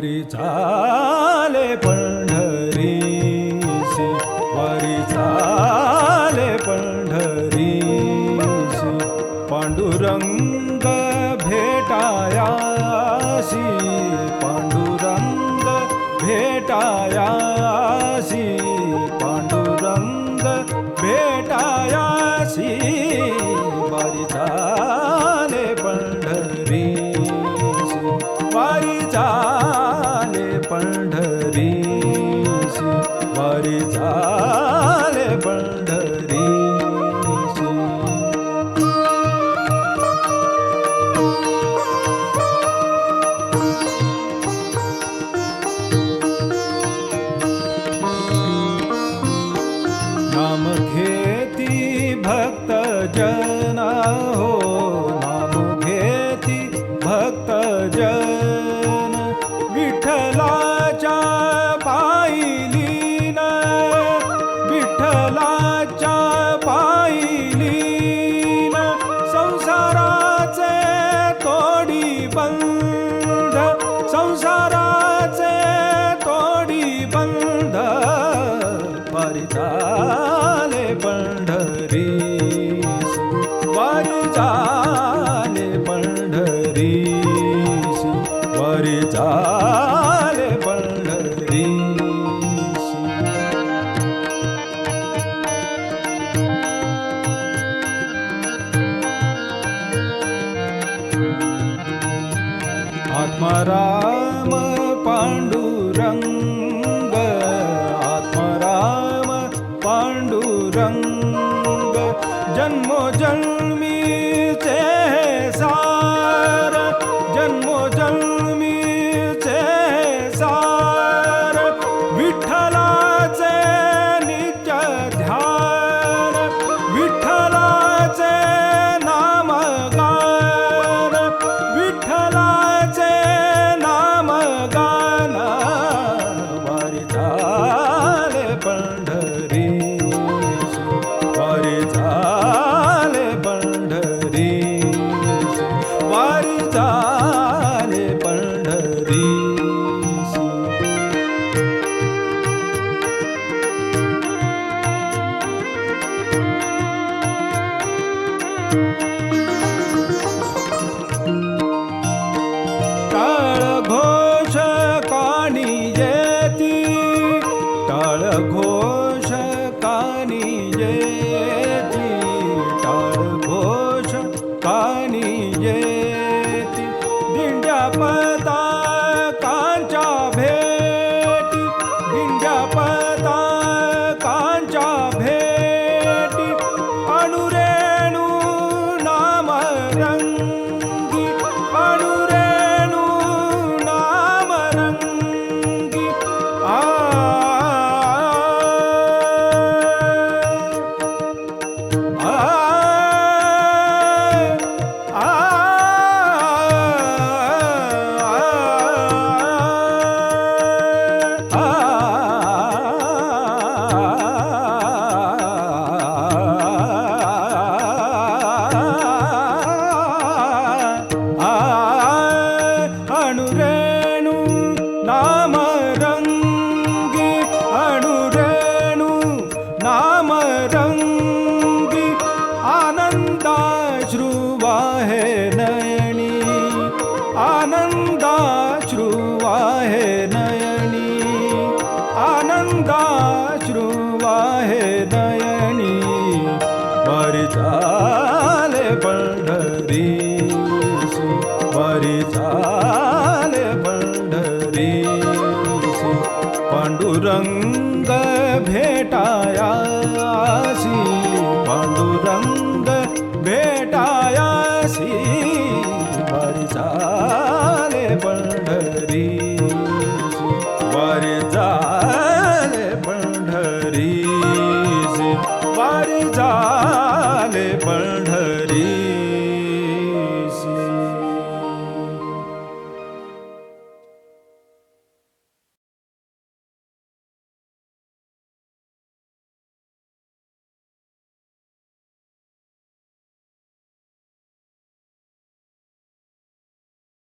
वारी चाले पंढरीसी वारी चाले पंढरीसी पांडुरंग भेटायासी पांडुरंग भेटायासी पांडुरंग भेटाया भक्त जन विठ्ठलाच्या पायलीन विठ्ठलाच्या पायलीन संसाराचे तोडी बंध संसाराचे तोडी बंध परिचाले पंढरी परिचाले पंढरी Maharaj. ઘોષ કાની જેતી તળ ઘો आनन्दाश्रुवाहे नयनी। आनन्दाश्रुवाहे नयनी। परिचाले पंढरीस परिचाले पंढरीस पांडुरंग भेटायासी पांडुरंग बढ़